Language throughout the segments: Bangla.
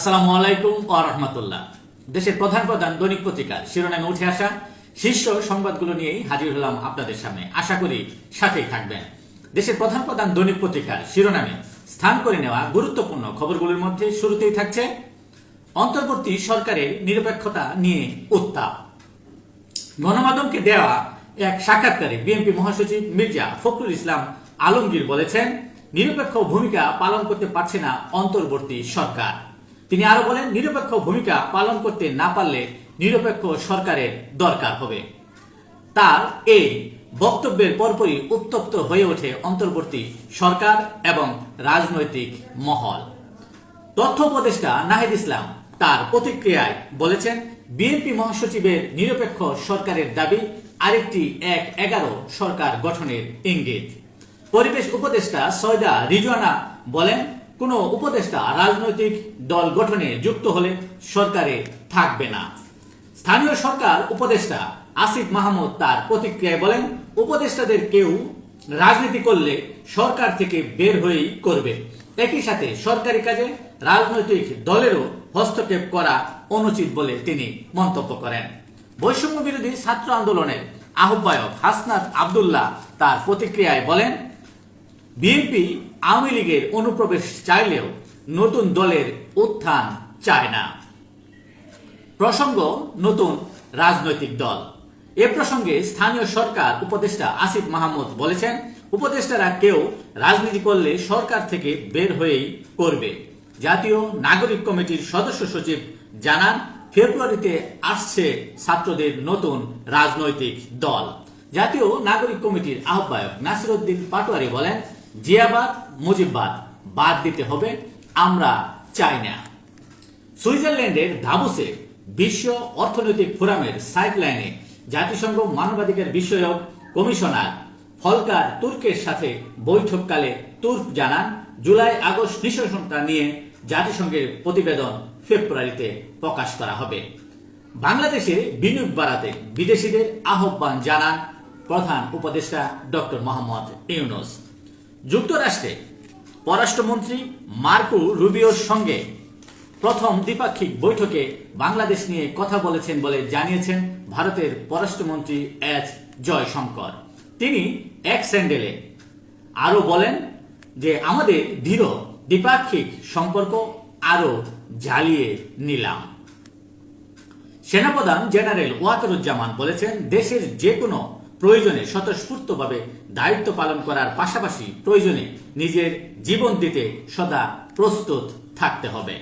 আসসালামু আলাইকুম ও রহমতুল্লাহ। দেশের প্রধান প্রধান দৈনিক পত্রিকার শিরোনামে উঠে আসা শীর্ষ সংবাদগুলো নিয়েই হাজির হলাম আপনাদের সামনে। আশা করি সাথেই থাকবেন। দেশের প্রধান প্রধান দৈনিক পত্রিকার শিরোনামে স্থান করে নেওয়া গুরুত্বপূর্ণ খবরগুলোর মধ্যে শুরুতেই থাকছে অন্তর্বর্তী সরকারের নিরপেক্ষতা নিয়ে উত্তাপ। গণমাধ্যমকে দেওয়া এক সাক্ষাৎকারে বিএনপি মহাসচিব মির্জা ফখরুল ইসলাম আলমগীর বলেছেন, নিরপেক্ষ ভূমিকা পালন করতে পারছে না অন্তর্বর্তী সরকার। তিনি আরও বলেন, নিরপেক্ষ ভূমিকা পালন করতে না পারলে নিরপেক্ষ সরকারের দরকার হবে। তার এই বক্তব্যের পরপরই উত্তপ্ত হয়ে ওঠে অন্তর্বর্তী সরকার এবং রাজনৈতিক মহল। তথ্য উপদেষ্টা নাহিদ ইসলাম তার প্রতিক্রিয়ায় বলেছেন, বিএনপি মহাসচিবের নিরপেক্ষ সরকারের দাবি আরেকটি এক এগারো সরকার গঠনের ইঙ্গিত। পরিবেশ উপদেষ্টা সয়দা রিজওয়ানা বলেন কোন উপদেষ্টা রাজনৈতিক দল গঠনে যুক্ত হলে সরকারে থাকবে না। স্থানীয় সরকার উপদেষ্টা আসিফ মাহমুদ তার প্রতিক্রিয়ায় বলেন, উপদেষ্টাদের কেউ রাজনীতি করলে সরকার থেকে বের হয়েই করবে। একই সাথে সরকারি কাজে রাজনৈতিক দলেরও হস্তক্ষেপ করা অনুচিত বলে তিনি মন্তব্য করেন। বৈষম্য বিরোধী ছাত্র আন্দোলনের আহ্বায়ক হাসনাত আবদুল্লাহ তার প্রতিক্রিয়ায় বলেন বিএনপি আওয়ামী লীগের অনুপ্রবেশ চাইলেও নতুন দলের উত্থান চায় না। প্রসঙ্গ, নতুন রাজনৈতিক দল। এ প্রসঙ্গে স্থানীয় সরকার উপদেষ্টা আসিফ মাহমুদ বলেছেন, উপদেষ্টারা কেউ রাজনীতি করলে সরকার থেকে বের হয়েই করবে। জাতীয় নাগরিক কমিটির সদস্য সচিব জানান, ফেব্রুয়ারিতে আসছে ছাত্রদের নতুন রাজনৈতিক দল। জাতীয় নাগরিক কমিটির আহ্বায়ক নাসিরউদ্দিন পাটোয়ারি বলেন জিয়াবাদ, মুজিববাদ বাদ দিতে হবে, আমরা চাই না। সুইজারল্যান্ডের দাভোসে বিশ্ব অর্থনৈতিক ফোরামের সাইডলাইনে জাতিসংঘ মানবাধিকার বিষয়ক কমিশনার ফলকার তুর্কের সাথে বৈঠককালে তুর্ক জানান, জুলাই আগস্ট নৃশংসতা নিয়ে জাতিসংঘের প্রতিবেদন ফেব্রুয়ারিতে প্রকাশ করা হবে। বাংলাদেশে বিনিয়োগ বাড়াতে বিদেশিদের আহ্বান জানান প্রধান উপদেষ্টা ডক্টর মোহাম্মদ ইউনুস। যুক্তরাষ্ট্রে পররাষ্ট্রমন্ত্রী মার্কো রুবিওর সঙ্গে প্রথম দ্বিপাক্ষিক বৈঠকে বাংলাদেশ নিয়ে কথা বলেছেন বলে জানিয়েছেন ভারতের পররাষ্ট্রমন্ত্রী এস জয়শঙ্কর। তিনি এক স্যান্ডেলে আরও বলেন যে আমাদের দৃঢ় দ্বিপাক্ষিক সম্পর্ক আরও জ্বালিয়ে নিলাম। সেনাপ্রধান জেনারেল ওয়াকারুজ্জামান বলেছেন, দেশের যে কোনো প্রয়োজনে স্বতঃস্ফূর্তভাবে দায়িত্ব পালন করার পাশাপাশি প্রয়োজনে নিজের জীবন দিতে সদা প্রস্তুত থাকতে হবে।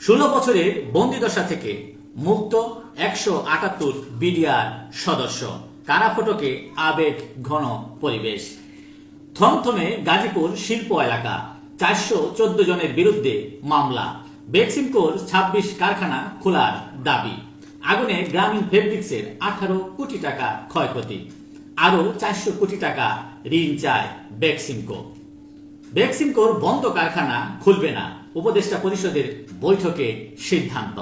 ষোলো বছরের বন্দিদশা থেকে মুক্ত একশো আটাত্তর বিডিআর সদস্য, কারাফটকে আবেগ ঘন পরিবেশ। থমথমে গাজীপুর শিল্প এলাকা, চারশো চোদ্দ জনের বিরুদ্ধে মামলা। বেক্সিমকোর ছাব্বিশ কারখানা খোলার দাবি। আগুনে গ্রামীণ ফেব্রিক্সের আঠারো কোটি টাকা ক্ষয়ক্ষতি। আরও চারশো কোটি টাকা ঋণ চায় বেক্সিমকো বেক্সিমকোর বন্ধ কারখানা খুলবে না, উপদেষ্টা পরিষদের বৈঠকে সিদ্ধান্ত।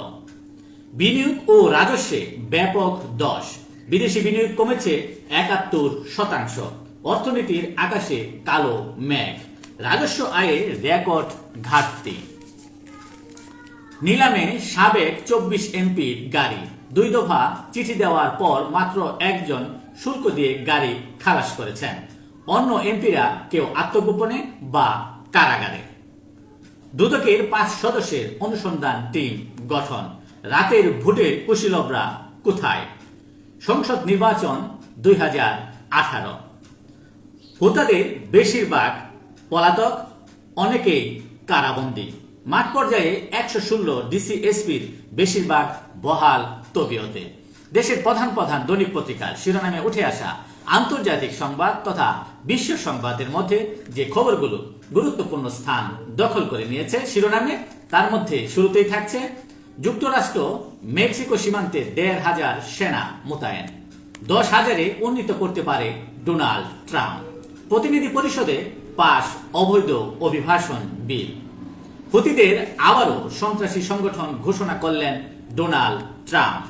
বিনিয়োগ ও রাজস্বে ব্যাপক দশ। বিদেশি বিনিয়োগ কমেছে একাত্তর শতাংশ। অর্থনীতির আকাশে কালো মেঘ। রাজস্ব আয়ে রেকর্ড ঘাটতি। নিলামে সাবেক চব্বিশ এমপির গাড়ি। দুই দফা চিঠি দেওয়ার পর মাত্র একজন শুল্ক দিয়ে গাড়ি খালাস করেছেন। অন্য এমপিরা কেউ আত্মগোপনে বা কারাগারে। দুদকের পাঁচ সদস্যের অনুসন্ধান টিম গঠন। রাতের ভোটের কুশীলবরা কোথায়? সংসদ নির্বাচন দুই হাজার আঠারো। ভোটারদের বেশিরভাগ পলাতক, অনেকেই কারাবন্দী। মাঠ পর্যায়ে একশো ষোলো ডিসি এসপির বেশিরভাগ বহাল তবিয়তে। দেশের প্রধান প্রধান দৈনিক পত্রিকার শিরোনামে উঠে আসা আন্তর্জাতিক সংবাদ তথা বিশ্ব সংবাদের মধ্যে যে খবরগুলো গুরুত্বপূর্ণ স্থান দখল করে নিয়েছে শিরোনামে, তার মধ্যে শুরুতেই থাকছে, যুক্তরাষ্ট্র মেক্সিকো সীমান্তে দেড় হাজার সেনা মোতায়েন। দশ হাজারে উন্নীত করতে পারে ডোনাল্ড ট্রাম্প। প্রতিনিধি পরিষদে পাশ অবৈধ অভিভাষণ বিল। হুতিদের আবারও সন্ত্রাসী সংগঠন ঘোষণা করলেন ডোনাল্ড ট্রাম্প।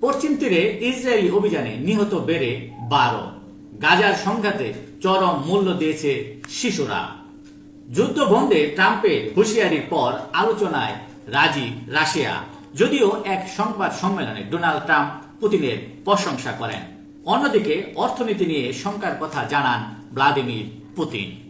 পশ্চিম তীরে ইসরায়েলি অভিযানে নিহত বেড়ে বারো। গাজার সংঘাতে চরম মূল্য দিয়েছে শিশুরা। যুদ্ধ বন্ধে ট্রাম্পের হুঁশিয়ারির পর আলোচনায় রাজি রাশিয়া। যদিও এক সংবাদ সম্মেলনে ডোনাল্ড ট্রাম্প পুতিনের প্রশংসা করেন। অন্যদিকে অর্থনীতি নিয়ে শঙ্কার কথা জানান ভ্লাদিমির পুতিন।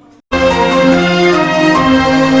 Música